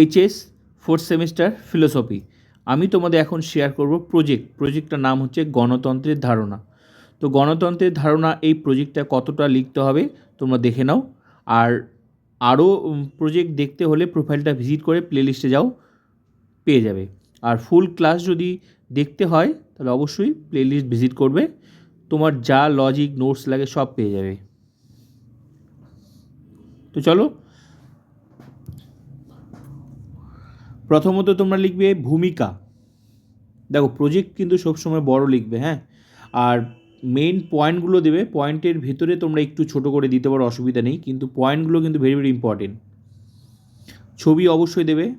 HS fourth semester philosophy আমি তোমাদের এখন শেয়ার করব প্রজেক্ট প্রজেক্টটার নাম হচ্ছে গণতন্ত্রের ধারণা। তো গণতন্ত্রের ধারণা এই প্রজেক্টটা কতটা লিখতে হবে তোমরা দেখে নাও। আর আরও প্রজেক্ট দেখতে হলে প্রোফাইলটা ভিজিট করে প্লেলিস্টে যাও, পেয়ে যাবে। আর ফুল ক্লাস যদি দেখতে হয়, তাহলে অবশ্যই প্লেলিস্ট ভিজিট করবে। তোমার যা লজিক নোটস লাগে সব পেয়ে যাবে। তো চলো প্রথমত তোমরা লিখবে ভূমিকা। দেখো প্রজেক্ট কিন্তু সবসময় বড় লিখবে হ্যাঁ? আর মেইন পয়েন্টগুলো দেবে পয়েন্টের ভেতরে তোমরা একটু ছোট করে দিতে পারো, অসুবিধা নেই, কিন্তু পয়েন্টগুলো কিন্তু ভেরি ভেরি ইম্পর্টেন্ট ছবি অবশ্যই দেবে।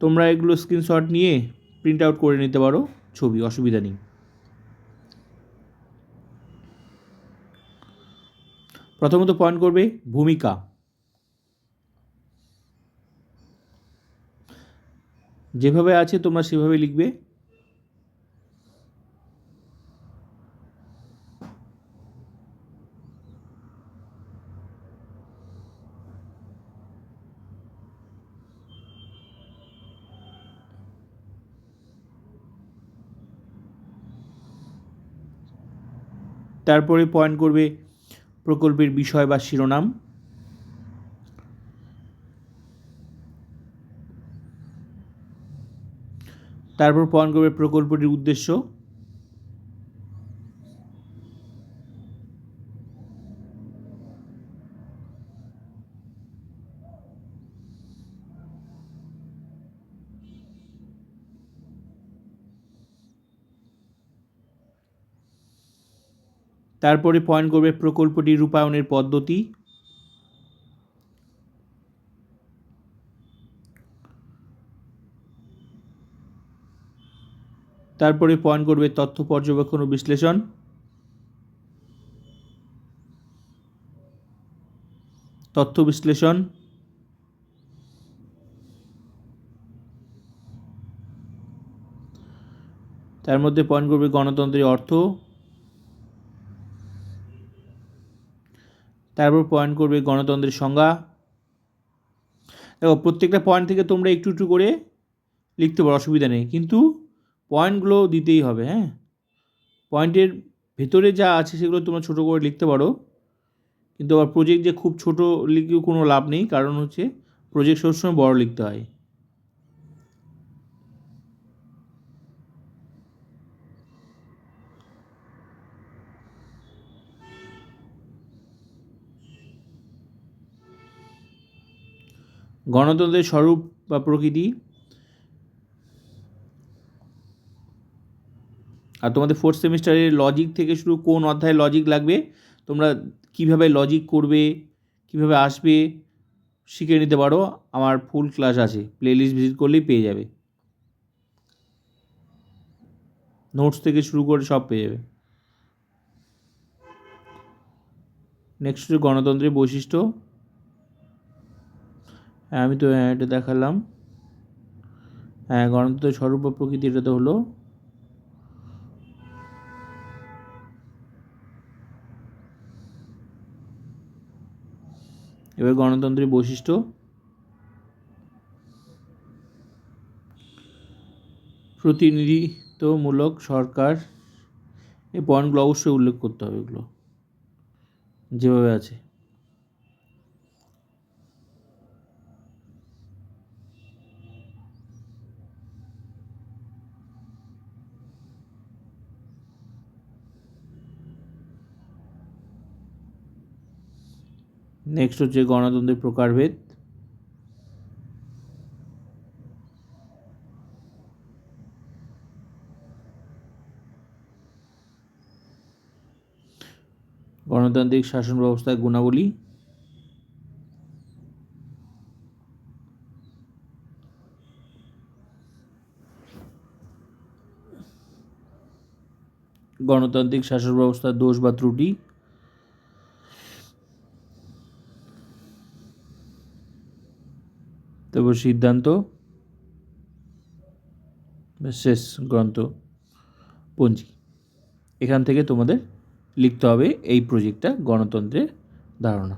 তোমরা এগুলো স্ক্রিনশট নিয়ে প্রিন্ট আউট করে নিতে পারো ছবি, অসুবিধা নেই। প্রথমত পয়েন্ট করবে ভূমিকা। যেভাবে আছে তোমরা সেভাবে লিখবে। তারপরে পয়েন্ট করবে প্রকল্পের বিষয় বা শিরোনাম। তারপর পয়েন্ট করবে প্রকল্পটির উদ্দেশ্য? তারপরে পয়েন্ট করবে প্রকল্পটি রূপায়ণের পদ্ধতি? তারপরে পয়েন্ট করবে তথ্য পর্যবেক্ষণ ও বিশ্লেষণ। তথ্য বিশ্লেষণ। তার মধ্যে পয়েন্ট করবে গণতন্ত্রের অর্থ। তারপর পয়েন্ট করবে গণতন্ত্রের সংজ্ঞা। দেখো, প্রত্যেকটা পয়েন্ট থেকে তোমরা একটু একটু করে লিখতে পারো, অসুবিধা নেই। কিন্তু পয়েন্টগুলো দিতেই হবে হ্যাঁ? পয়েন্টের ভেতরে যা আছে সেগুলো তোমরা ছোটো করে লিখতে পারো। কিন্তু আবার প্রজেক্ট যে খুব ছোটো লিখেও কোনো লাভ নেই, কারণ হচ্ছে প্রজেক্ট সবসময় বড় লিখতে হয়। গণতন্ত্রের স্বরূপ বা প্রকৃতি আর তোমাদের ফোর্থ সেমিস্টারের লজিক থেকে শুরু, কোন অধ্যায়ে লজিক লাগবে, তোমরা কীভাবে লজিক করবে, কীভাবে আসবে, শিখে নিতে পারো। আমার ফুল ক্লাস আছে প্লেলিস্ট ভিজিট করলেই পেয়ে যাবে। নোটস থেকে শুরু করে সব পেয়ে যাবে। নেক্সট গণতন্ত্রের বৈশিষ্ট্য। হ্যাঁ আমি তো হ্যাঁ এটা দেখালাম। হ্যাঁ গণতন্ত্রের স্বরূপ প্রকৃতি, এটা তো হলো এবার গণতন্ত্রের বৈশিষ্ট্য? প্রতিনিধিত্বমূলক সরকার এই পয়েন্টগুলো অবশ্যই উল্লেখ করতে হবে এগুলো। যেভাবে আছে। নেক্সট হচ্ছে গণতন্ত্রের প্রকারভেদ। গণতান্ত্রিক শাসন ব্যবস্থার গুণাবলী। গণতান্ত্রিক শাসন ব্যবস্থার দোষ বা ত্রুটি। তারপর সিদ্ধান্ত শেষ গ্রন্থ পঞ্জি। এখান থেকে তোমাদের লিখতে হবে এই প্রজেক্টটা গণতন্ত্রের ধারণা।